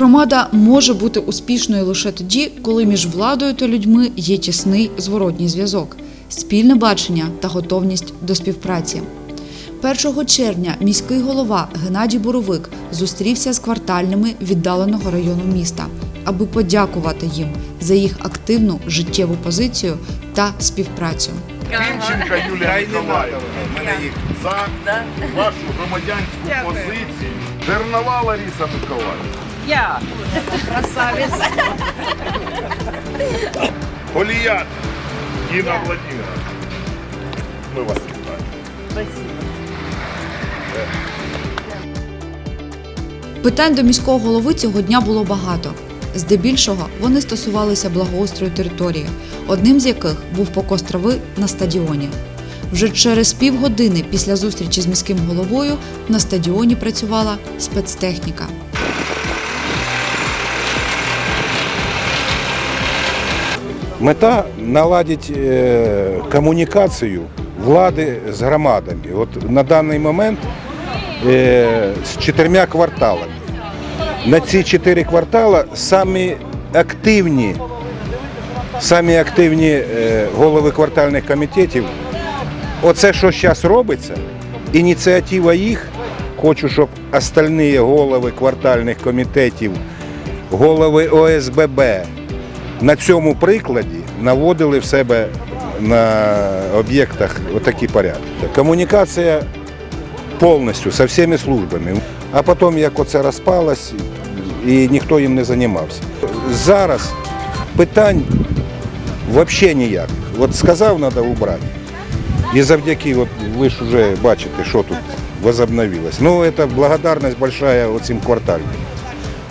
Громада може бути успішною лише тоді, коли між владою та людьми є тісний зворотній зв'язок, спільне бачення та готовність до співпраці. 1 червня міський голова Геннадій Боровик зустрівся з квартальними віддаленого району міста, аби подякувати їм за їх активну життєву позицію та співпрацю. Кінченка Юлія Миколаївна за вашу громадянську позицію. Жернова Лариса Миколаївна. Я красавиця. Поліят Інна Владимировна. Ми вас вітаємо. Питань до міського голови цього дня було багато. Здебільшого вони стосувалися благоустрою території, одним з яких був покос трави на стадіоні. Вже через півгодини після зустрічі з міським головою на стадіоні працювала спецтехніка. Мета наладити е, комунікацію влади з громадами. От на даний момент е, з чотирма кварталами. На ці чотири квартали самі активні, самі активні е, голови квартальних комітетів. Оце, що зараз робиться, ініціатива їх. Хочу, щоб остальні голови квартальних комітетів, голови ОСББ на цьому прикладі наводили в себе на об'єктах отакі порядки. Комунікація повністю з всіма службами. А потім, як оце розпалось, і ніхто їм не займався. Зараз питань взагалі ніяких. От сказав, треба убрати. І завдяки, от ви ж вже бачите, що тут возобновилось. Ну, це благодарність большая оцим квартальним.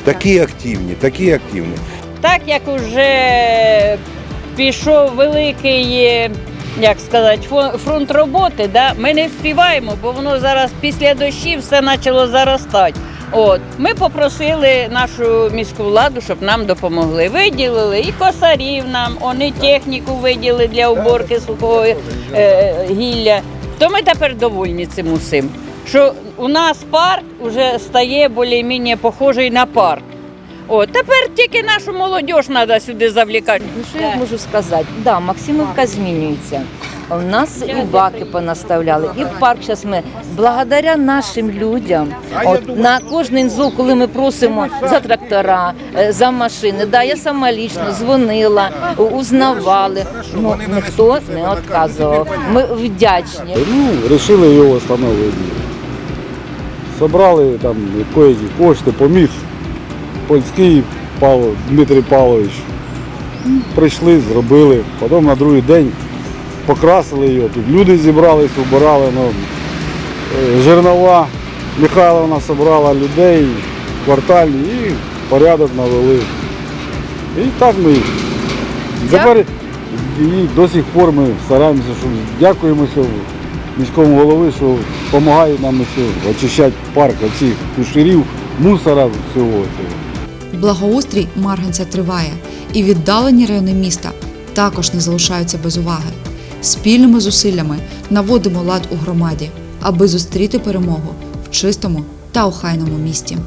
Такі активні, такі активні. Так як уже пішов великий, як сказати, фронт роботи, да, ми не вспіваємо, бо воно зараз після дощів все почало заростати. От ми попросили нашу міську владу, щоб нам допомогли. Виділили і косарів нам, вони техніку виділили для уборки сухого е, гілля. То ми тепер довольні цим усім. Що у нас парк вже стає більш-менш похожий на парк. О, тепер тільки нашу молодь треба сюди завлікати. Ну що я можу сказати? Да, Максимовка змінюється. У нас і баки понаставляли, і парк зараз ми благодаря нашим людям. От на кожний зов, коли ми просимо за трактора, е, за машини. Да, я сама лічно дзвонила, узнавали. Ну ніхто не відказував. Ми вдячні. Ну, решили його встановити. Собрали там якоїсь кошти, поміг польський Павло, Дмитрий Павлович. Прийшли, зробили. Потім на другий день покрасили його. Тут люди зібрались, убирали. Ну, е, Жернова Михайловна зібрала людей квартальні і порядок навели. І так ми тепер і до сих пор ми стараємося, що дякуємо міському голові, що допомагає нам очищати парк від кушерів, мусора, всього цього. Благоустрій Марганця триває, і віддалені райони міста також не залишаються без уваги. Спільними зусиллями наводимо лад у громаді, аби зустріти перемогу в чистому та охайному місті.